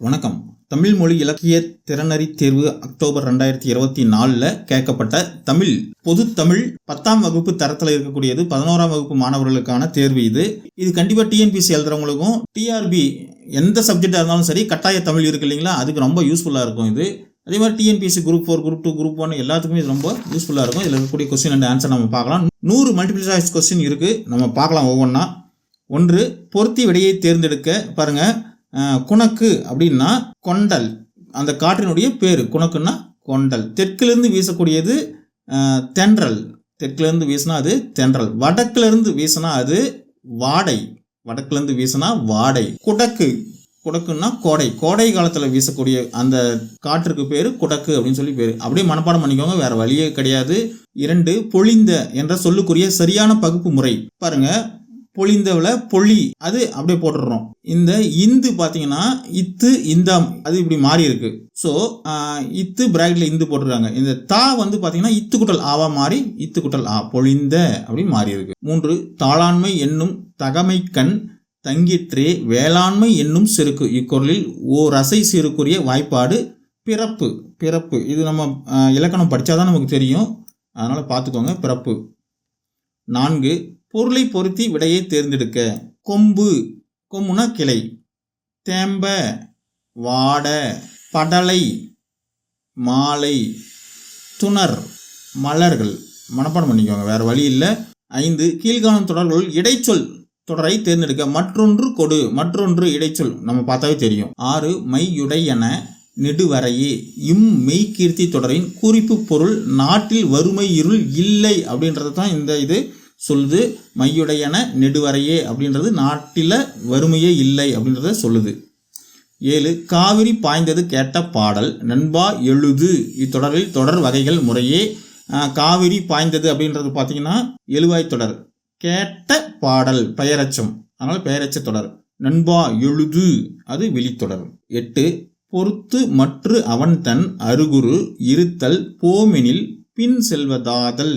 வணக்கம். தமிழ் மொழி இலக்கிய திறனறி தேர்வு அக்டோபர் ரெண்டாயிரத்தி இருபத்தி நாலில் கேட்கப்பட்ட தமிழ். பொது தமிழ் பத்தாம் வகுப்பு தரத்தில் இருக்கக்கூடியது பதினோராம் வகுப்பு மாணவர்களுக்கான தேர்வு இது. இது கண்டிப்பாக டிஎன்பிசி எழுதுறவங்களுக்கும் டிஆர்பி எந்த சப்ஜெக்டாக இருந்தாலும் சரி கட்டாய தமிழ் இருக்கு இல்லைங்களா? அதுக்கு ரொம்ப யூஸ்ஃபுல்லாக இருக்கும் இது. அதே மாதிரி TNPSC group four group two group one எல்லாத்துக்குமே இது ரொம்ப யூஸ்ஃபுல்லாக இருக்கும். இதில் இருக்கக்கூடிய கொஸ்டின் அண்ட் ஆன்சர் நம்ம பார்க்கலாம். நூறு மல்டிபிள் சாய்ஸ் கொஸ்டின் இருக்குது நம்ம பார்க்கலாம் ஒவ்வொன்றா ஒன்று பொருத்தி விடையை தேர்ந்தெடுக்க பாருங்கள் குணக்கு அப்படின்னா கொண்டல். அந்த காற்றினுடைய பேர் குணக்குன்னா கொண்டல். தெற்கிலிருந்து வீசக்கூடியது தென்றல். தெற்கிலிருந்து வீசினா அது தென்றல். வடக்கிலிருந்து வீசினா அது வாடை. வடக்கிலிருந்து வீசினா வாடை. குடக்கு. குடக்குன்னா கோடை. கோடை காலத்தில் வீசக்கூடிய அந்த காற்றுக்கு பேர் குடக்கு அப்படின்னு சொல்லி பேர். அப்படியே மனப்பாடம் பண்ணிக்கோங்க வேற வழியே கிடையாது. இரண்டு பொழிந்த என்ற சொல்லுக்குரிய சரியான பகுப்பு முறை. பாருங்க பொழிந்தவில் பொழி. அது அப்படியே போட்டுடுறோம் இந்த இந்து பார்த்தீங்கன்னா இத்து இந்தாம் அது இப்படி மாறி இருக்கு. ஸோ இத்து பிராக்கெட்ல இந்து போட்டுருக்காங்க. இந்த தா வந்து பார்த்தீங்கன்னா இத்து குட்டல் ஆவா மாறி இத்து குட்டல் ஆ பொழிந்த அப்படின்னு மாறி இருக்கு. மூன்று தாளாண்மை என்னும் தகமை கண் தங்கிற்றே வேளாண்மை என்னும் செருக்கு. இக்குரலில் ஓர் அசை சிறுக்குரிய வாய்ப்பாடு பிறப்பு. பிறப்பு. இது நம்ம இலக்கணம் படித்தாதான் நமக்கு தெரியும். அதனால் பார்த்துக்கோங்க பிறப்பு. நான்கு பொருளை பொருத்தி விடையை தேர்ந்தெடுக்க. கொம்பு கொம்புனா கிளை. தேம்ப வாட படலை மாலை துணர் மலர்கள். மனப்பாடம் பண்ணிக்கோங்க வேறு வழி இல்லை. ஐந்து கீழ்காணும் தொடர்கள் இடைச்சொல். தொடரை தேர்ந்தெடுக்க மற்றொன்று கொடு மற்றொன்று இடைச்சொல். நம்ம பார்த்தாவே தெரியும். ஆறு மையுடையன நெடுவரையே. இம் மெய்கீர்த்தி தொடரின் குறிப்பு பொருள் நாட்டில் வறுமை இருள் இல்லை அப்படின்றது தான் இந்த இது. சொல்லுது மையுடையன நெடுவரையே அப்படின்றது நாட்டில் வறுமையே இல்லை அப்படின்றத சொல்லுது. ஏழு காவிரி பாய்ந்தது கேட்ட பாடல் நண்பா எழுது. இத்தொடரில் தொடர் வகைகள் முறையே காவிரி பாய்ந்தது அப்படின்றது பார்த்தீங்கன்னா எழுவாய் தொடர். கேட்ட பாடல் பெயரச்சம். அதனால் பெயரச்ச தொடர். நண்பா எழுது. அது வெளித்தொடர். எட்டு பொறுத்து மற்று அவன் தன் அருகுரு இருத்தல் போமெனில் பின் செல்வதாதல்.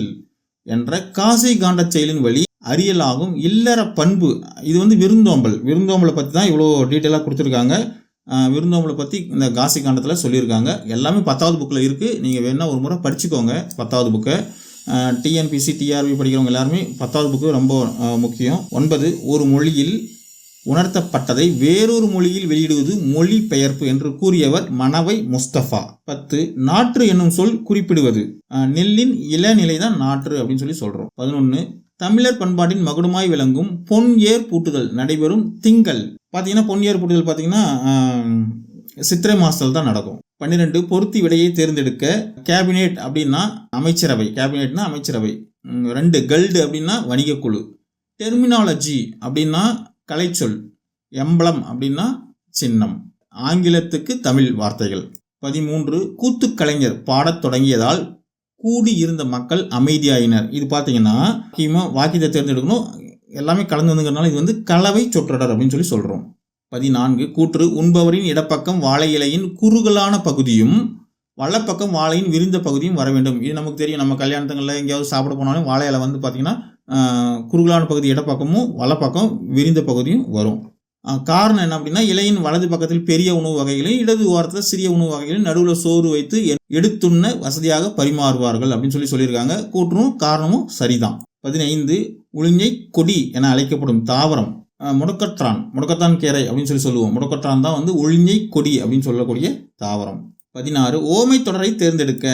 என்ற காசை காண்டச் செயலின் வழி அறியலாகும் இல்லற பண்பு. இது வந்து விருந்தோம்பல். விருந்தோம்பலை பற்றி தான் இவ்வளோ டீட்டெயிலாக கொடுத்துருக்காங்க. விருந்தோம்பலை பற்றி இந்த காசி காண்டத்தில் சொல்லியிருக்காங்க. எல்லாமே பத்தாவது புக்கில் இருக்குது நீங்கள் வேணால் ஒரு முறை படிச்சுக்கோங்க பத்தாவது புக்கை டிஎன்பிசி டிஆர்பி படிக்கிறவங்க எல்லாருமே பத்தாவது புக்கு ரொம்ப முக்கியம். ஒன்பது ஒரு மொழியில் உணர்த்தப்பட்டதை வேறொரு மொழியில் வெளியிடுவது மொழி பெயர்ப்பு என்று கூறியவர் மணவை முஸ்தபா. பத்து நாற்று என்னும் சொல் குறிப்பிடுவது. நெல்லின் இளநிலை தான் நாற்று அப்படின்னு சொல்லி சொல்றோம். பதினொன்று தமிழர் பண்பாட்டின் மகுடமாய் விளங்கும் பொன் ஏர் பூட்டுதல் நடைபெறும் திங்கள். பார்த்தீங்கன்னா பொன் ஏர் பூட்டுதல் பார்த்தீங்கன்னா சித்திரை மாசத்தில் தான் நடக்கும். பன்னிரெண்டு பொருத்தி விடையை தேர்ந்தெடுக்க கேபினெட் அப்படின்னா அமைச்சரவை. கேபினெட்னா அமைச்சரவை. ரெண்டு கல்டு அப்படின்னா வணிகக்குழு டெர்மினாலஜி அப்படின்னா கலைச்சொல் எம்பளம் அப்படின்னா சின்னம். ஆங்கிலத்துக்கு தமிழ் வார்த்தைகள். பதிமூன்று கூத்துக்கலைஞர் பாடத் தொடங்கியதால் கூடி இருந்த மக்கள் அமைதியாயினர். இது பார்த்தீங்கன்னா முக்கியமாக வாக்கியத்தை தேர்ந்தெடுக்கணும். எல்லாமே கலந்து வந்துங்கிறனால இது வந்து கலவை சொற்றொடர் அப்படின்னு சொல்லி சொல்கிறோம் பதினான்கு கூற்று உண்பவரின் இடப்பக்கம் வாழை இலையின் குறுகலான பகுதியும் வலப்பக்கம் வாழையின் விரிந்த பகுதியும் வர வேண்டும். இது நமக்கு தெரியும். நம்ம கல்யாணத்துங்களில் எங்கேயாவது சாப்பிட போனாலும் வாழை இலை வந்து பார்த்திங்கன்னா குறுகலான பகுதி இடப்பக்கமும் வலப்பக்கம் விரிந்த பகுதியும் வரும். காரணம் என்ன அப்படின்னா இலையின் வலது பக்கத்தில் பெரிய உணவு வகைகளையும் இடது ஓரத்தில் சிறிய உணவு வகைகளையும் நடுவில் சோறு வைத்து எடுத்துண்ண வசதியாக பரிமாறுவார்கள் அப்படின்னு சொல்லி சொல்லியிருக்காங்க. கூற்றும் காரணமும் சரிதான். பதினைந்து உளிஞ்சை கொடி என அழைக்கப்படும் தாவரம் முடக்கற்றான் முடக்கத்தான் கேரை அப்படின்னு சொல்லி சொல்லுவோம். முடக்கற்றான் தான் வந்து ஒளிஞ்சை கொடி அப்படின்னு சொல்லக்கூடிய தாவரம். பதினாறு ஓமை தொடரை தேர்ந்தெடுக்க.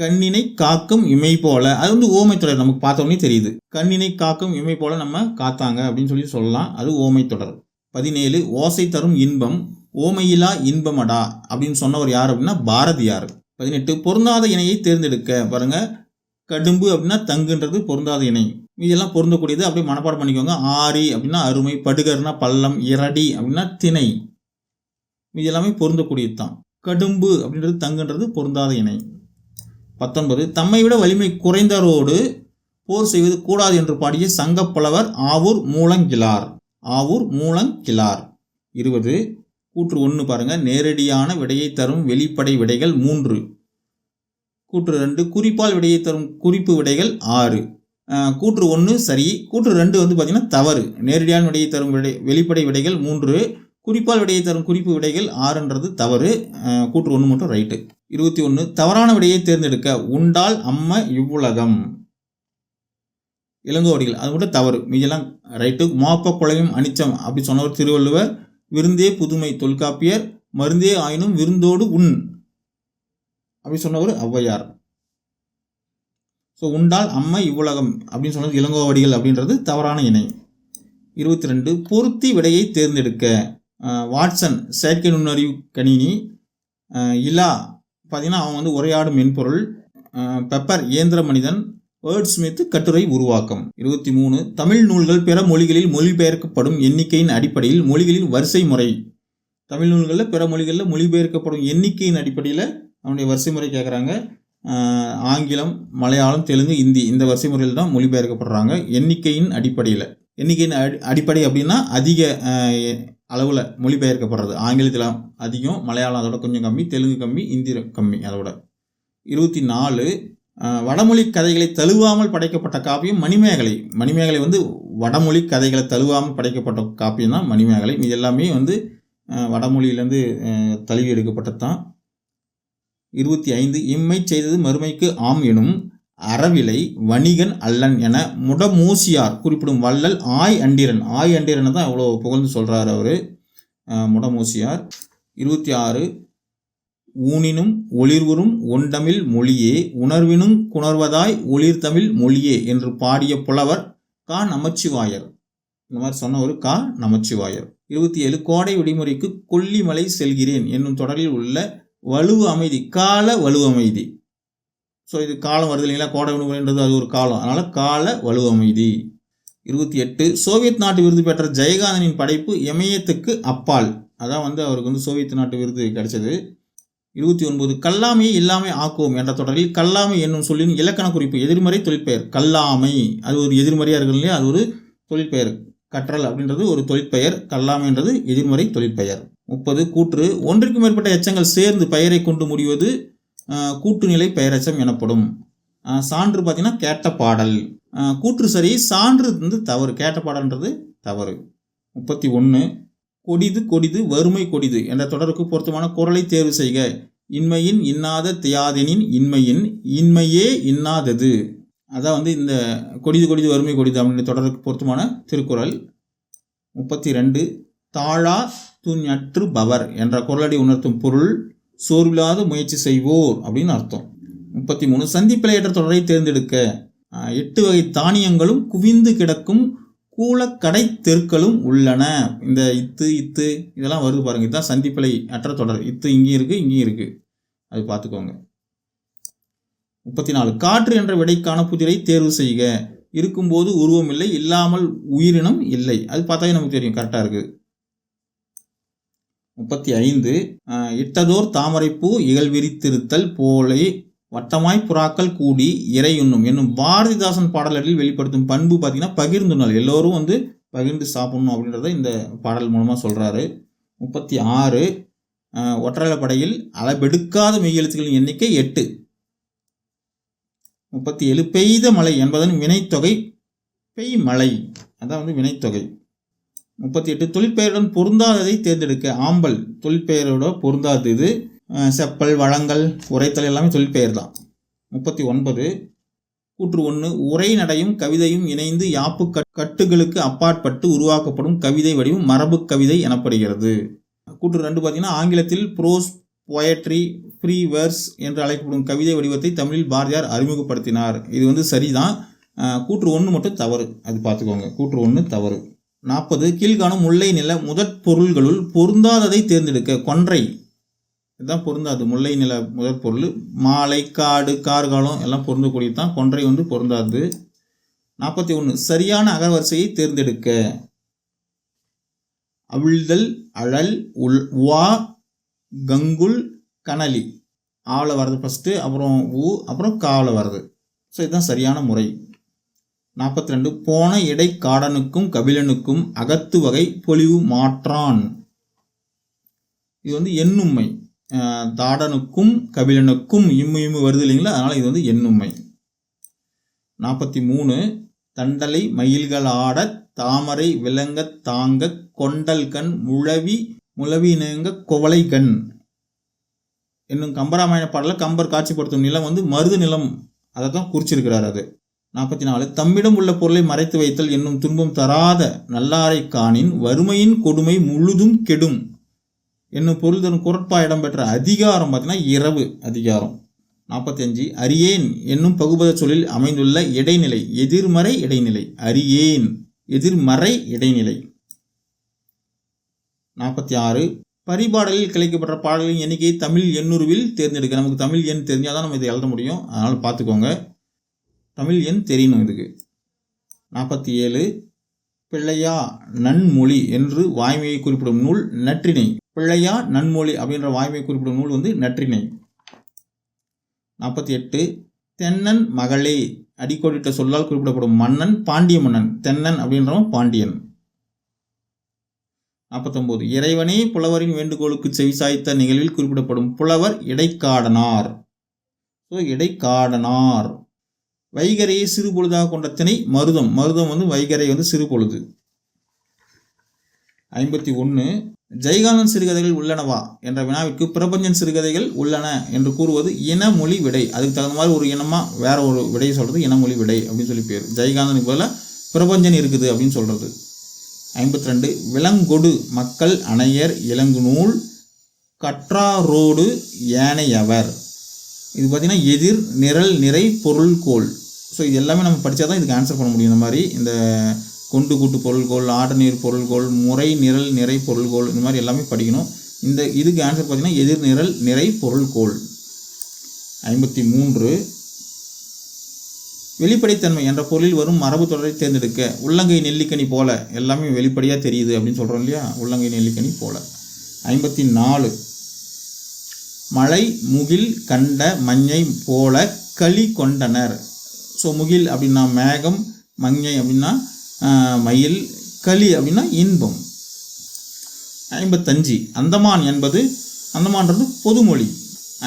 கண்ணினை காக்கும் இமை போல. அது வந்து ஓமை தொடர். நமக்கு பார்த்தோன்னே தெரியுது. கண்ணினை காக்கும் இமை போல நம்ம காத்தாங்க அப்படின்னு சொல்லி சொல்லலாம். அது ஓமை தொடர். பதினேழு ஓசை தரும் இன்பம் ஓமையிலா இன்பமடா அப்படின்னு சொன்னவர் யார் அப்படின்னா பாரதியார். பதினெட்டு பொருந்தாத இணையை தேர்ந்தெடுக்க. பாருங்க. கடும்பு அப்படின்னா தங்குன்றது பொருந்தாத இணை. இதெல்லாம் பொருந்தக்கூடியது. அப்படியே மனப்பாடம் பண்ணிக்கோங்க. ஆரி அப்படின்னா அருமை படுகர்னா பள்ளம் இரடி அப்படின்னா திணை. இது எல்லாமே பொருந்தக்கூடியது தான் கடும்பு அப்படின்றது தங்குன்றது பொருந்தாத இணை. பத்தொன்பது தம்மை விட வலிமை குறைந்தரோடு போர் செய்வது கூடாது என்று பாடிய சங்கப்புலவர் ஆவூர் மூலங்கிழார். ஆவூர் மூலங்கிழார். இருபது கூற்று ஒன்று பாருங்கள் நேரடியான விடையை தரும் வெளிப்படை விடைகள் மூன்று. கூற்று ரெண்டு குறிப்பால் விடையை தரும் குறிப்பு விடைகள் ஆறு. கூற்று ஒன்று சரி. கூற்று ரெண்டு வந்து பார்த்திங்கன்னா தவறு. நேரடியான விடையை தரும் விடை வெளிப்படை விடைகள் மூன்று. குறிப்பால் விடையை தரும் குறிப்பு விடைகள் ஆறுன்றது தவறு. கூற்று ஒன்று மட்டும் ரைட்டு. இருபத்தி ஒன்று தவறான விடையை தேர்ந்தெடுக்க உண்டால் அம்ம இவ்வுலகம். இளங்கோவடிகள் அது மட்டும் தவறு. மீதெல்லாம் ரைட்டு மாப்ப குழையும் அனிச்சம் அப்படி சொன்னவர் திருவள்ளுவர் விருந்தே புதுமை தொல்காப்பியர் மருந்தே ஆயினும் விருந்தோடு உண் அப்படி சொன்னவர் ஔவையார். ஸோ உண்டால் அம்மை இவ்வுலகம் அப்படின்னு சொன்னது இளங்கோவடிகள் அப்படின்றது தவறான இணை. இருபத்தி ரெண்டு பொருத்தி விடையை தேர்ந்தெடுக்க வாட்சன் செயற்கை நுண்ணறிவு கணினி இலா பார்த்தீங்கன்னா அவன் வந்து உரையாடும் மென்பொருள் பெப்பர் இயந்திர மனிதன் வேர்ட் ஸ்மித் கட்டுரை உருவாக்கம். இருபத்தி மூணு தமிழ் நூல்கள் பிற மொழிகளில் மொழிபெயர்க்கப்படும் எண்ணிக்கையின் அடிப்படையில் மொழிகளின் வரிசை முறை தமிழ் நூல்களில் பிற மொழிகளில் மொழிபெயர்க்கப்படும் எண்ணிக்கையின் அடிப்படையில் அவனுடைய வரிசை முறை கேட்குறாங்க ஆங்கிலம் மலையாளம் தெலுங்கு இந்தி இந்த வரிசை முறையில் தான் மொழிபெயர்க்கப்படுறாங்க எண்ணிக்கையின் அடிப்படையில். எண்ணிக்கையின் அடி அடிப்படை அப்படின்னா அதிக அளவில் மொழிபெயர்க்கப்படுறது. ஆங்கிலத்தில் அதிகம் மலையாளம் அதோட கொஞ்சம் கம்மி தெலுங்கு கம்மி இந்தி கம்மி அதோட. இருபத்தி நாலு வடமொழி கதைகளை தழுவாமல் படைக்கப்பட்ட காப்பியம் மணிமேகலை. மணிமேகலை வந்து வடமொழி கதைகளை தழுவாமல் படைக்கப்பட்ட காப்பியம் தான் மணிமேகலை. இது எல்லாமே வந்து வடமொழியிலேருந்து தழுவி எடுக்கப்பட்டது தான். இருபத்தி ஐந்து இம்மை செய்தது மறுமைக்கு ஆம் எனும் அறவிலை வணிகன் அல்லன் என முடமூசியார் குறிப்பிடும் வள்ளல் ஆய் அண்டிரன். ஆய் அண்டிரனை தான் அவ்வளோ புகழ்ந்து சொல்கிறார் அவர். முடமூசியார். இருபத்தி ஆறு ஊனினும் ஒளிர்வுறும் ஒண்டமிழ் மொழியே உணர்வினும் குணர்வதாய் ஒளிர்தமிழ் மொழியே என்று பாடிய புலவர் கா. நமச்சிவாயர். இந்த மாதிரி சொன்னவர் கா. நமச்சிவாயர். இருபத்தி ஏழு கோடை விடுமுறைக்கு கொல்லிமலை செல்கிறேன் என்னும் தொடரில் உள்ள வலுவு அமைதி கால வலுவமைதி ஸோ இது காலம் வருது இல்லைங்களா? கோடை விடுமுறைன்றது அது ஒரு காலம். அதனால் கால வலுவமைதி. இருபத்தி எட்டு சோவியத் நாட்டு விருது பெற்ற ஜெயகாந்தனின் படைப்பு எமயத்துக்கு அப்பால். அதான் வந்து அவருக்கு வந்து சோவியத் நாட்டு விருது கிடைச்சது. இருபத்தி ஒன்பது கல்லாமையை இல்லாமை ஆக்குவோம் என்ற தொடரில் கல்லாமை என்னும் சொல்லின் இலக்கண குறிப்பு எதிர்மறை தொழிற்பெயர். கல்லாமை. அது ஒரு எதிர்மறையாக இருக்கு இல்லையா? அது ஒரு தொழிற்பெயர். கற்றல் அப்படின்றது ஒரு தொழிற்பெயர். கல்லாமைன்றது எதிர்மறை தொழிற்பெயர். முப்பது கூற்று ஒன்றிற்கு மேற்பட்ட எச்சங்கள் சேர்ந்து பெயரை கொண்டு முடிவது கூட்டுநிலை பெயரச்சம் எனப்படும். சான்று பார்த்தீங்கன்னா கேட்ட பாடல். கூற்று சரி சான்று வந்து தவறு. கேட்ட பாடல்ன்றது தவறு. முப்பத்தி ஒன்று கொடிது கொடிது வறுமை கொடிது என்ற தொடருக்கு பொருத்தமான குரலை தேர்வு செய்க. இன்மையின் இன்னாத தியாதினின் இன்மையின் இன்மையே இன்னாதது. அதான் வந்து இந்த கொடிது கொடிது வறுமை கொடிது அப்படின்ற தொடருக்கு பொருத்தமான திருக்குறள். முப்பத்தி ரெண்டு தாழா துஞற்று பவர் என்ற குரலடி உணர்த்தும் பொருள். சோர்வில்லாத முயற்சி செய்வோர் அப்படின்னு அர்த்தம். முப்பத்தி மூணு சந்திப்பிலையற்ற தொடரை தேர்ந்தெடுக்க. எட்டு வகை தானியங்களும் குவிந்து கிடக்கும் கூலக்கடை தெருக்களும் உள்ளன. இந்த இத்து இத்து இதெல்லாம் வருது பாருங்கள் இதுதான் சந்திப்பிலை அற்ற தொடர். இத்து இங்கேயும் இருக்குது இங்கேயும் இருக்குது அது பார்த்துக்கோங்க. முப்பத்தி நாலு காற்று என்ற விடைக்கான புதிரை தேர்வு செய்க. இருக்கும்போது உருவம் இல்லை இல்லாமல் உயிரினம் இல்லை. அது பார்த்தாலே நமக்கு தெரியும். கரெக்டாக இருக்குது முப்பத்தி ஐந்து இட்டதோர் தாமரைப்பூ இகழ் விரித்திருத்தல் போலே வட்டமாய் புறாக்கள் கூடி இறையுண்ணும் என்னும் பாரதிதாசன் பாடல்களில் வெளிப்படுத்தும் பண்பு பார்த்தீங்கன்னா பகிர்ந்துணல் எல்லோரும் வந்து பகிர்ந்து சாப்பிடணும் அப்படின்றத இந்த பாடல் மூலமாக சொல்கிறாரு முப்பத்தி ஆறு ஒற்றலைப்படையில் அளபெடுக்காத மெய்யெழுத்துக்களின் எண்ணிக்கை எட்டு. முப்பத்தி ஏழு பெய்த மழை என்பதன் வினைத்தொகை பெய் மழை அதான் வந்து வினைத்தொகை. முப்பத்தி எட்டு தொழிற்பெயருடன் பொருந்தாததை தேர்ந்தெடுக்க. ஆம்பல் தொழிற்பெயரோட பொருந்தாதது இது. செப்பல் வளங்கள் உரைத்தல் எல்லாமே தொழிற்பெயர் தான் முப்பத்தி ஒன்பது கூற்று ஒன்று உரை நடையும் கவிதையும் இணைந்து யாப்பு கட்டுகளுக்கு அப்பாற்பட்டு உருவாக்கப்படும் கவிதை வடிவம் மரபு கவிதை எனப்படுகிறது. கூற்று ரெண்டு பார்த்தீங்கன்னா ஆங்கிலத்தில் ப்ரோஸ் பொயட்ரி ஃப்ரீ வேர்ஸ் என்று அழைக்கப்படும் கவிதை வடிவத்தை தமிழில் பாரதியார் அறிமுகப்படுத்தினார். இது வந்து சரிதான். கூற்று ஒன்று மட்டும் தவறு. அது பார்த்துக்கோங்க. கூற்று ஒன்று தவறு. நாற்பது கீழ்காணும் முல்லை நில முதற் பொருள்களுள் பொருந்தாததை தேர்ந்தெடுக்க கொன்றை. இதுதான் பொருந்தாது. முல்லை நில முதற் பொருள் மாலை காடு கார்காலம் எல்லாம் பொருந்தக்கூடியது தான் கொன்றை வந்து பொருந்தாது. நாற்பத்தி ஒன்று சரியான அகரவரிசையை தேர்ந்தெடுக்க. அவிழ்தல் அழல் உள் வா கங்குல் கனலி. ஆவில் வர்றது ஃபஸ்ட்டு அப்புறம் ஊ அப்புறம் காவில் வருது ஸோ இதுதான் சரியான முறை. நாற்பத்தி ரெண்டு போன இடை காடனுக்கும் கபிலனுக்கும் அகத்து வகை பொலிவு மாற்றான். இது வந்து எண்ணுமை தாடனுக்கும் கபிலனுக்கும் இம்மு இம்மு வருது இல்லைங்களா? அதனால் இது வந்து எண்ணுமை நாற்பத்தி மூணு தண்டலை மயில்கள் ஆட தாமரை விளங்க தாங்க கொண்டல் கண் முழவி முழவி நேங்க குவளை கண் என்னும் கம்பராமாயண பாடலில் கம்பர் காட்சிப்படுத்தும் நிலம் வந்து மருது நிலம். அதை தான் குறிச்சிருக்கிறார் அது. நாற்பத்தி நாலு தம்மிடம் உள்ள பொருளை மறைத்து வைத்தல் என்னும் துன்பம் தராத நல்லாரை காணின் வறுமையின் கொடுமை முழுதும் கெடும். என்னும் பொருள் தரும் குரட்பா இடம்பெற்ற அதிகாரம் பார்த்தீங்கன்னா இரவு அதிகாரம். நாற்பத்தஞ்சு. அரியேன் என்னும் பகுபத சொல்லில் அமைந்துள்ள இடைநிலை எதிர்மறை இடைநிலை அரியேன் எதிர்மறை இடைநிலை. நாற்பத்தி ஆறு பரிபாடலில் கிளைக்கப்பட்ட பாடலின் எண்ணிக்கையை தமிழ் எண்ணுருவில் தேர்ந்தெடுக்க. நமக்கு தமிழ் எண் தெரிஞ்சால் தான் நம்ம இதை எழுத முடியும். அதனால் பார்த்துக்கோங்க. தமிழ் எண் தெரியணும் இதுக்கு. நாற்பத்தி ஏழு பிள்ளையா நன்மொழி என்று வாய்மையை குறிப்பிடும் நூல் நற்றிணை. பிள்ளையா நன்மொழி அப்படின்ற வாய்மையை குறிப்பிடும் நூல் வந்து நற்றிணை. நாற்பத்தி எட்டு தென்னன் மகளே அடிக்கோடிட்ட சொல்லால் குறிப்பிடப்படும் மன்னன் பாண்டிய மன்னன். தென்னன் அப்படின்றவன் பாண்டியன். நாற்பத்தொம்போது இறைவனே புலவரின் வேண்டுகோளுக்கு செவிசாய்த்த நிகழ்வில் குறிப்பிடப்படும் புலவர் இடைக்காடனார். ஸோ இடைக்காடனார். வைகரையை சிறு பொழுதாக கொண்ட திணை மருதம். மருதம் வந்து வைகரை வந்து சிறு பொழுது. ஐம்பத்தி ஒன்று ஜெயகாந்தன் சிறுகதைகள் உள்ளனவா என்ற வினாவிற்கு பிரபஞ்சன் சிறுகதைகள் உள்ளன என்று கூறுவது இனமொழி விடை. அதுக்கு தகுந்த மாதிரி ஒரு இனமாக வேற ஒரு விடை சொல்கிறது இனமொழி விடை அப்படின்னு சொல்லி பேர். ஜெயகாந்தனுக்கு பதிலாக பிரபஞ்சன் இருக்குது அப்படின்னு சொல்கிறது ஐம்பத்தி ரெண்டு விலங்கொடு மக்கள் அணையர் இளங்குநூல் கற்றாரோடு ஏனையவர். இது பார்த்திங்கன்னா எதிர் நிரல் நிறை பொருள்கோள் ஸோ இது எல்லாமே நம்ம படித்தா தான் இதுக்கு ஆன்சர் பண்ண முடியும். இந்த மாதிரி இந்த கொண்டு கூட்டு பொருள்கோள் ஆட நீர் பொருள்கோள் முறை நிரல் நிறை பொருள்கோள் இந்த மாதிரி எல்லாமே படிக்கணும். இந்த இதுக்கு ஆன்சர் பார்த்திங்கன்னா எதிர்நிரல் நிறை பொருள்கோள். ஐம்பத்தி மூன்று. வெளிப்படைத்தன்மை என்ற பொருளில் வரும் மரபு தொடரை தேர்ந்தெடுக்க உள்ளங்கை நெல்லிக்கனி போல. எல்லாமே வெளிப்படையாக தெரியுது அப்படின்னு சொல்கிறோம் இல்லையா? உள்ளங்கை நெல்லிக்கனி போல. ஐம்பத்தி நாலு. மழை முகில் கண்ட மஞ்சை போல களி கொண்டனர். ஸோ முகில் அப்படின்னா மேகம் மஞ்சை அப்படின்னா மயில் களி அப்படின்னா இன்பம். ஐம்பத்தஞ்சு அந்தமான் என்பது அந்தமான்றது பொதுமொழி.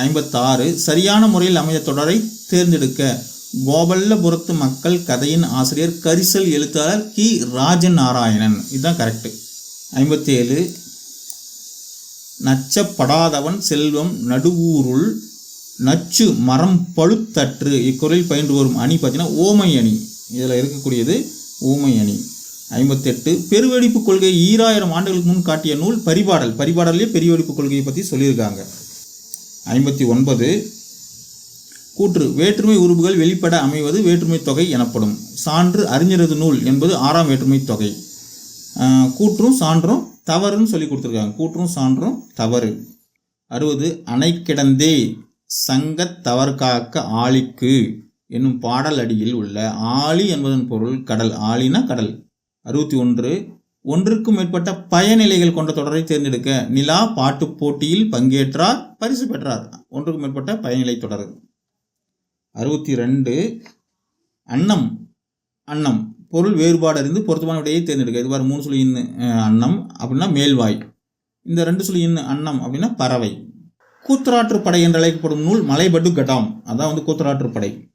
ஐம்பத்தாறு சரியான முறையில் அமைந்த தொடரை தேர்ந்தெடுக்க. கோபல்லபுரத்து மக்கள் கதையின் ஆசிரியர் கரிசல் எழுத்தாளர் கி. ராஜன் நாராயணன் இதுதான் கரெக்டு ஐம்பத்தேழு நச்சப்படாதவன் செல்வம் நடுவூருள் நச்சு மரம் பழுத்தற்று இக்குறையில் பயின்று வரும் அணி பார்த்தீங்கன்னா ஓமை அணி. இதில் இருக்கக்கூடியது ஓமை அணி. ஐம்பத்தெட்டு பெருவெடிப்பு கொள்கை ஈராயிரம் ஆண்டுகளுக்கு முன் காட்டிய நூல் பரிபாடல். பரிபாடல்லே பெருவெடிப்பு கொள்கையை பற்றி சொல்லியிருக்காங்க. ஐம்பத்தி ஒன்பது கூற்று வேற்றுமை உறுப்புகள் வெளிப்பட அமைவது வேற்றுமை தொகை எனப்படும். சான்று அறிஞரது நூல் என்பது ஆறாம் வேற்றுமை தொகை. கூற்றும் சான்றும் தவறுன்னு சொல்லி கொடுத்துருக்காங்க. கூற்றும் சான்றும் தவறு. அறுபது அணை கிடந்தே சங்கத் தவறு ஆழிக்கு என்னும் பாடல் அடியில் உள்ள ஆழி என்பதன் பொருள் கடல். ஆழினா கடல். அறுபத்தி ஒன்று ஒன்றுக்கும் மேற்பட்ட பயநிலைகள் கொண்ட தொடரை தேர்ந்தெடுக்க நிலா பாட்டுப் போட்டியில் பங்கேற்றார் பரிசு பெற்றார். ஒன்றுக்கும் மேற்பட்ட பயநிலை தொடர். அறுபத்தி ரெண்டு அன்னம். அன்னம். பொருள் வேறுபாடு அறிந்து பொருத்தமான விடையை தேர்ந்தெடுக்க. இது மூணு சொல்லியின் அன்னம் அப்படின்னா மேல்வாய். இந்த ரெண்டு சொல்லியின் அன்னம் அப்படின்னா பறவை. கூத்தராற்று படை என்று அழைக்கப்படும் நூல் மலைபடு கடாம் அதான் வந்து கூத்தராற்று படை.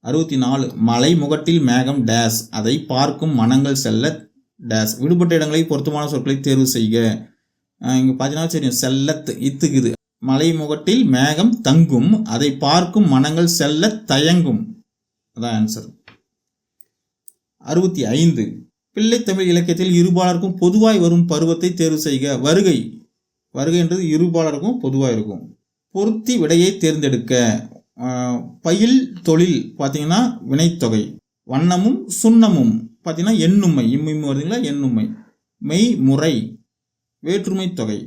அறுபத்தி நாலு மலை முகட்டில் மேகம் டேஸ். அதை பார்க்கும் மனங்கள் செல்ல டேஸ். விடுபட்ட இடங்களை பொருத்தமான சொற்களை தேர்வு செய்க. இங்கே பார்த்தீங்கன்னா சரி செல்லத் இத்துக்குது மலை முகட்டில் மேகம் தங்கும். அதை பார்க்கும் மனங்கள் செல்ல தயங்கும். அதான் ஆன்சர் அறுபத்தி ஐந்து. பிள்ளைத்தமிழ் இலக்கியத்தில் இருபாலருக்கும் பொதுவாய் வரும் பருவத்தை தேர்வு செய்க. வருகை. வருகைன்றது இருபாலருக்கும் பொதுவாக இருக்கும். பொருத்தி விடையை தேர்ந்தெடுக்க பயில் தொழில் பார்த்தீங்கன்னா வினைத்தொகை வண்ணமும் சுண்ணமும் பார்த்தீங்கன்னா எண்ணுமை இம்மை வருதுங்களா? எண்ணுமை. மெய் முறை வேற்றுமை தொகை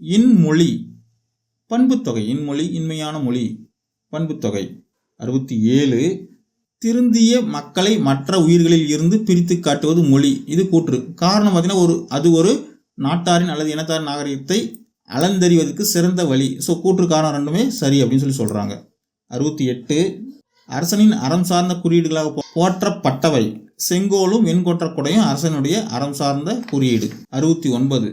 இன்மொழி பண்புத்தொகை இன்மொழி இன்மையான மொழி பண்புத்தொகை. அறுபத்தி ஏழு திருந்திய மக்களை மற்ற உயிர்களில் இருந்து பிரித்து காட்டுவது மொழி இது கூற்று. காரணம் பார்த்தீங்கன்னா ஒரு அது ஒரு நாட்டாரின் அல்லது இனத்தாரின் நாகரிகத்தை அளந்தறிவதற்கு சிறந்த வழி. ஸோ கூற்று காரணம் ரெண்டுமே சரி அப்படின்னு சொல்லி சொல்கிறாங்க அறுபத்தி எட்டு அரசனின் அறம் சார்ந்த குறியீடுகளாக போற்றப்பட்டவை. செங்கோலும் வெண்கொற்ற கொடையும் அரசனுடைய அறம் சார்ந்த குறியீடு. அறுபத்தி ஒன்பது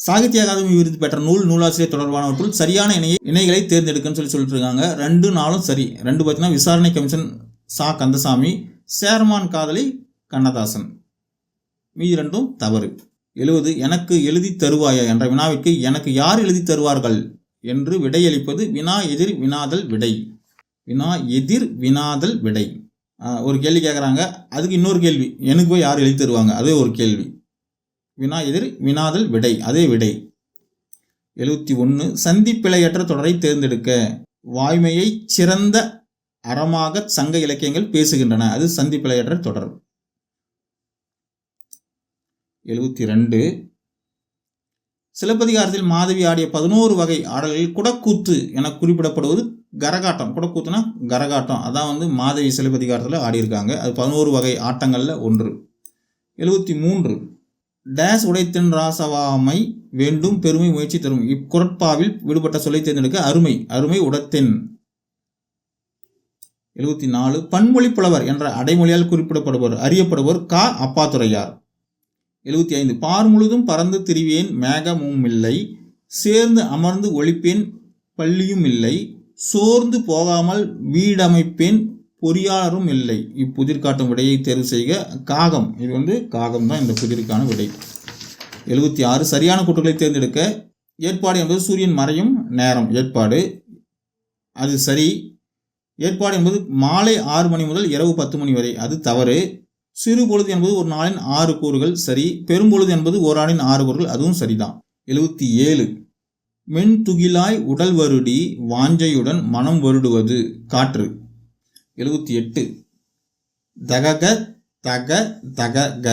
சாகித்ய அகாதமி விருது பெற்ற நூல் நூலாசிரியர் தொடர்பானவற்றுள் சரியான இணையை இணைகளை தேர்ந்தெடுக்கன்னு சொல்லி சொல்லிட்டு இருக்காங்க ரெண்டு நாளும் சரி. ரெண்டு பார்த்தீங்கன்னா விசாரணை கமிஷன் சா. கந்தசாமி சேர்மான் காதலி கண்ணதாசன். மீதி ரெண்டும் தவறு. எழுவது எனக்கு எழுதி தருவாயா என்ற வினாவிற்கு எனக்கு யார் எழுதி தருவார்கள்? என்று விடையளிப்பது வினா எதிர் வினாதல் விடை. வினா எதிர் வினாதல் விடை. ஒரு கேள்வி கேட்குறாங்க அதுக்கு இன்னொரு கேள்வி. எனக்கு போய் யார் எழுதி தருவாங்க? அதே ஒரு கேள்வி. வினா எதிர் வினாதல் விடை. அதே விடை. எழுபத்தி ஒன்று சந்திப்பிழையற்ற தொடரை தேர்ந்தெடுக்க வாய்மையை சிறந்த அறமாக சங்க இலக்கியங்கள் பேசுகின்றன. அது சந்திப்பிழையற்ற தொடர். எழுபத்தி ரெண்டு சிலப்பதிகாரத்தில் மாதவி ஆடிய பதினோரு வகை ஆடல்களில் குடக்கூத்து என குறிப்பிடப்படுவது கரகாட்டம். குடக்கூத்துனா கரகாட்டம். அதான் வந்து மாதவி சிலப்பதிகாரத்தில் ஆடியிருக்காங்க. அது பதினோரு வகை ஆட்டங்களில் ஒன்று. எழுபத்தி மூன்று டேஸ் உடைத்தென் ராசவாமை வேண்டும் பெருமை முயற்சி தரும். இக்குரட்பாவில் விடுபட்ட சொல்லை தேர்ந்தெடுக்க அருமை. அருமை உடத்தென். எழுபத்தி நாலு பன்மொழி புலவர் என்ற அடைமொழியால் குறிப்பிடப்படுபவர் அறியப்படுபவர் கா. அப்பாத்துரையார் எழுபத்தி ஐந்து. பார் முழுதும் பறந்து திரிவேன் மேகமும் இல்லை சேர்ந்து அமர்ந்து ஒழிப்பேன் பள்ளியும் இல்லை சோர்ந்து போகாமல் வீடமைப்பேன் பொறியாளரும் இல்லை இப்புதிர் காட்டும் விடையை தேர்வு செய்க. காகம். இது வந்து காகம் தான் இந்த புதிருக்கான விடை. எழுபத்தி ஆறு. சரியான கூற்றுகளை தேர்ந்தெடுக்க. ஏற்பாடு என்பது சூரியன் மறையும் நேரம். ஏற்பாடு. அது சரி. ஏற்பாடு என்பது மாலை ஆறு மணி முதல் இரவு பத்து மணி வரை. அது தவறு. சிறு பொழுது என்பது ஒரு நாளின் ஆறு கூறுகள் சரி பெரும்பொழுது என்பது ஓராணின் ஆறு கூறுகள் அதுவும் சரிதான். எழுபத்தி ஏழு. மென் துகிலாய் உடல் வருடி வாஞ்சையுடன் மனம் வருடுவது காற்று. எழுபத்தி எட்டு. தகக தக தகக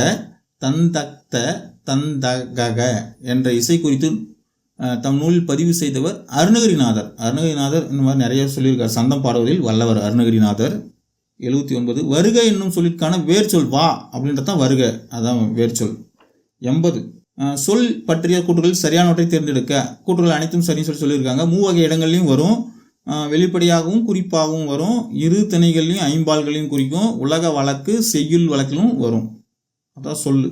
தந்தக்த தந்தகக என்ற இசை குறித்து தம் நூலில் பதிவு செய்தவர் அருணகிரிநாதர். அருணகிரிநாதர் இந்த மாதிரி நிறைய சொல்லியிருக்கார். சந்தம் பாடுவதில் வல்லவர் அருணகிரிநாதர். எழுபத்தி ஒன்பது வருக என்னும் சொல்லிற்கான வேர்ச்சொல் வா அப்படின்றது தான் வருக. அதான் வேர்ச்சொல் எண்பது சொல் பற்றிய கூற்றுகள் சரியானவற்றை தேர்ந்தெடுக்க. கூற்றுகள் அனைத்தும் சரின்னு சொல்லி சொல்லியிருக்காங்க. மூவகை இடங்கள்லையும் வரும். வெளிப்படையாகவும் குறிப்பாகவும் வரும். இரு திணைகள்லையும் ஐம்பால்களையும் குறிக்கும். உலக வழக்கு செய்யுள் வழக்கிலும் வரும். அதான் சொல்லு.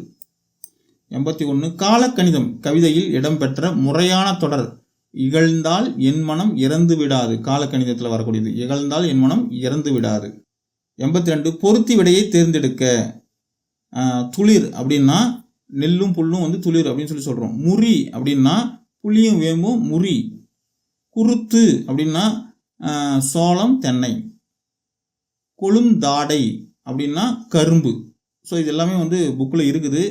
எண்பத்தி ஒன்று காலக்கணிதம் கவிதையில் இடம்பெற்ற முறையான தொடர். இகழ்ந்தால் என் மனம் இறந்து விடாது காலக்கணிதத்தில் வரக்கூடியது. இகழ்ந்தால் என் மனம் இறந்து விடாது எண்பத்தி ரெண்டு பொருத்தி விடையை தேர்ந்தெடுக்க. துளிர் அப்படின்னா நெல்லும் புல்லும் வந்து துளிர் அப்படின்னு சொல்லி சொல்கிறோம் முறி அப்படின்னா புளியும் வேம்பும் முறி. குருத்து அப்படின்னா சோளம் தென்னை. கொழுந்தாடை அப்படின்னா கரும்பு. ஸோ இது எல்லாமே வந்து புக்கில் இருக்குது.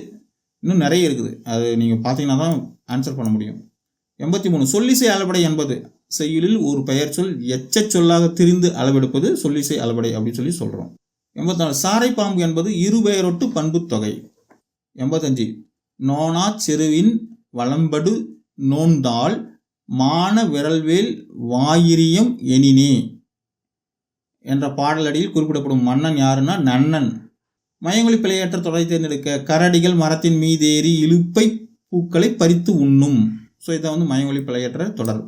இன்னும் நிறைய இருக்குது. அது நீங்கள் பார்த்தீங்கன்னா தான் ஆன்சர் பண்ண முடியும். எண்பத்தி மூணு சொல்லிசை அளபடை என்பது செய்யுளில் ஒரு பெயர் சொல் எச்ச சொல்லாக திரிந்து அளவெடுப்பது சொல்லிசை அளவடை அப்படின்னு சொல்லி சொல்கிறோம் எண்பத்தி சாரை பாம்பு என்பது இருபெயரொட்டு பண்புத் தொகை. எண்பத்தஞ்சு நோனா செருவின் வளம்படு நோந்தால் மான விரல்வேல் வாயிரியம் எனினே என்ற பாடலடியில் குறிப்பிடப்படும் மன்னன் யாருன்னா நன்னன். மயங்கொழி பிழையற்ற தொடரை தேர்ந்தெடுக்க கரடிகள் மரத்தின் மீதேறி இழுப்பை பூக்களை பறித்து உண்ணும். ஸோ இதை வந்து மயங்கொழி பிழையற்ற தொடர்.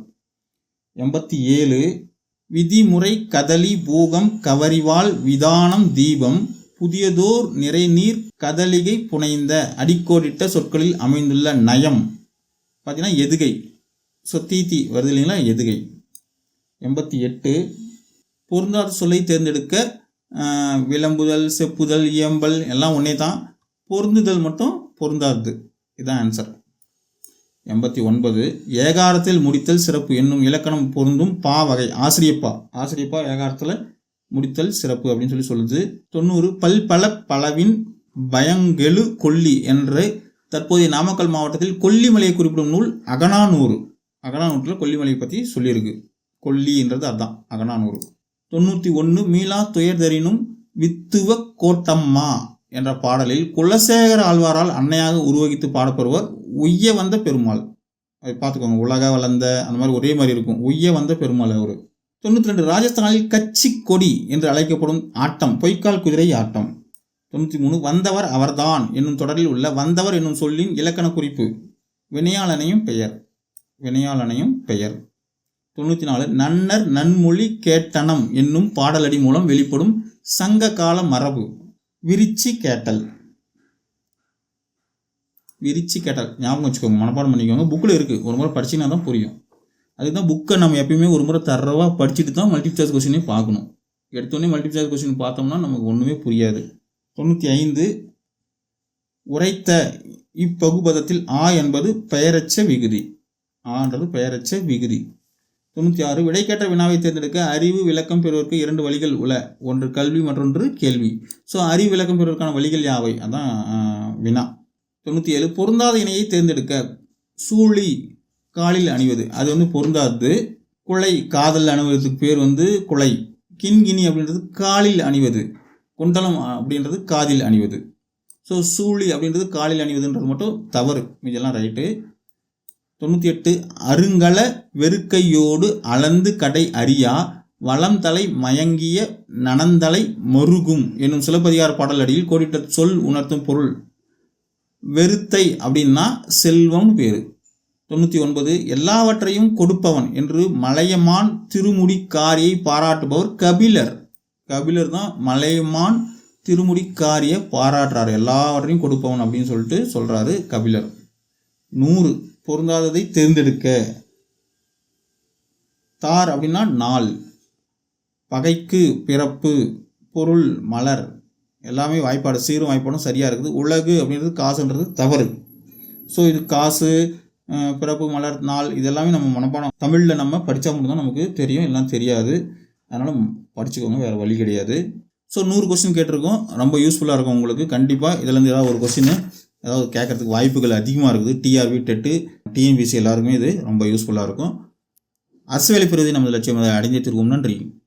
எண்பத்தி ஏழு விதிமுறை கதலி பூகம் கவரிவாள் விதானம் தீபம் புதியதோர் நிறைநீர் கதலிகை புனைந்த அடிக்கோடிட்ட சொற்களில் அமைந்துள்ள நயம். பார்த்தீங்கன்னா எதுகை. சொத்தீத்தி வருது இல்லைங்களா? எதுகை. எண்பத்தி எட்டு பொருந்தாத சொல்லை தேர்ந்தெடுக்க விளம்புதல் செப்புதல் இயம்பல் எல்லாம் ஒன்றே தான் பொருந்துதல் மட்டும் பொருந்தாதது இதுதான் ஆன்சர் எண்பத்தி ஒன்பது ஏகாரத்தில் முடித்தல் சிறப்பு என்னும் இலக்கணம் பொருந்தும் பா வகை ஆசிரியப்பா. ஆசிரியப்பா ஏகாரத்தில் முடித்தல் சிறப்பு அப்படின்னு சொல்லி சொல்லுது. தொண்ணூறு பல்பல பலவின் பயங்கெழு கொல்லி என்று தற்போதைய நாமக்கல் மாவட்டத்தில் கொல்லிமலையை குறிப்பிடும் நூல் அகனானூறு அகனானூற்றில் கொல்லிமலையை பற்றி சொல்லியிருக்கு. கொல்லின்றது அதுதான் அகனானூறு தொண்ணூற்றி ஒன்று மீளா துயர்தரினும் வித்துவ கோட்டம்மா. என்ற பாடலில் குலசேகர ஆழ்வாரால் அன்னையாக உருவகித்து பாடப்படுவர் உய்ய வந்த பெருமாள். அதை பார்த்துக்கோங்க உலக வளர்ந்த அந்த மாதிரி ஒரே மாதிரி இருக்கும். உய்ய வந்த பெருமாள் அவர். தொண்ணூற்றி ரெண்டு ராஜஸ்தானில் கச்சி கொடி என்று அழைக்கப்படும் ஆட்டம் பொய்க்கால் குதிரை ஆட்டம். தொண்ணூற்றி மூணு வந்தவர் அவர்தான் என்னும் தொடரில் உள்ள வந்தவர் என்னும் சொல்லின் இலக்கண குறிப்பு. வினையாளனையும் பெயர். வினையாளனையும் பெயர். தொண்ணூற்றி நாலு நன்னர் நன்மொழி கேட்டனம் என்னும் பாடலடி மூலம் வெளிப்படும் சங்க கால மரபு. விரிச்சி கேட்டல். விரிச்சி கேட்டல். ஞாபகம் வச்சுக்கோங்க மனப்பாடம் பண்ணிக்கோங்க. புக்கில் இருக்குது ஒரு முறை படிச்சிங்கன்னா தான் புரியும். அதுதான் புக்கை நம்ம எப்பயுமே ஒரு முறை தரவாக படிச்சுட்டு தான் மல்டிபிள் சாய்ஸ் கொஸ்டினே பார்க்கணும். எடுத்தோடனே மல்டிபிள் சாய்ஸ் கொஸ்டின் பார்த்தோம்னா நமக்கு ஒன்றுமே புரியாது. தொண்ணூற்றி ஐந்து உரைத்த இப்பகுபதத்தில் ஆ என்பது பெயரச்ச விகுதி. ஆன்றது பெயரச்ச விகுதி. தொண்ணூற்றி ஆறு விடைக்கேற்ற வினாவை தேர்ந்தெடுக்க அறிவு விளக்கம் பெறுவதற்கு இரண்டு வழிகள் உள்ள. ஒன்று கல்வி மற்றொன்று கேள்வி. ஸோ அறிவு விளக்கம் பெறுவதற்கான வழிகள் யாவை? அதான் வினா. தொண்ணூற்றி ஏழு பொருந்தாத இணையை தேர்ந்தெடுக்க சூழி காலில் அணிவது. அது வந்து பொருந்தாது. குலை காதல் அணிவதற்கு பேர் வந்து குலை கிண்கிணி அப்படின்றது காலில் அணிவது. குண்டலம் அப்படின்றது காதில் அணிவது. ஸோ சூழி அப்படின்றது காலில் அணிவதுன்றது மட்டும் தவறு. இதெல்லாம் ரைட்டு தொண்ணூற்றி எட்டு அருங்கல வெறுக்கையோடு அளந்து கடை அறியா வளம் தலை மயங்கிய நனந்தலை மொருகும் என்னும் சிலப்பதிகார பாடல் அடியில் கோடிட்ட சொல் உணர்த்தும் பொருள். வெறுத்தை அப்படின்னா செல்வம் பேர். தொண்ணூற்றி ஒன்பது எல்லாவற்றையும் கொடுப்பவன் என்று மலையமான் திருமுடிக்காரியை பாராட்டுபவர் கபிலர். கபிலர் தான் மலையமான் திருமுடிக்காரியை பாராட்டுறாரு. எல்லாவற்றையும் கொடுப்பவன் அப்படின்னு சொல்லிட்டு சொல்கிறாரு கபிலர். நூறு பொருந்தாததை தேர்ந்தெடுக்க. தார் அப்படின்னா நாள். பகைக்கு பிறப்பு பொருள் மலர். எல்லாமே வாய்ப்பாடு சீரும் வாய்ப்பாடும் சரியாக இருக்குது. உலகு அப்படின்றது காசுன்றது தவறு. ஸோ இது காசு பிறப்பு மலர் நாள் இதெல்லாமே நம்ம மனப்பாடம். தமிழில் நம்ம படித்தா மட்டும்தான் நமக்கு தெரியும் எல்லாம் தெரியாது. அதனால் படிச்சுக்கோங்க வேறு வழி கிடையாது. ஸோ நூறு கொஸ்டின் கேட்டிருக்கோம். ரொம்ப யூஸ்ஃபுல்லாக இருக்கும் உங்களுக்கு. கண்டிப்பாக இதுலேருந்து ஏதாவது ஒரு கொஸ்டின் ஏதாவது கேட்கறதுக்கு வாய்ப்புகள் அதிகமாக இருக்குது. டிஆர்பி டெட்டு டிஎன்பிசி எல்லாருக்குமே இது ரொம்ப யூஸ்ஃபுல்லாக இருக்கும். அரசு வேலை பெறுவதை நமது லட்சியம் அதை அடைந்தே நன்றி.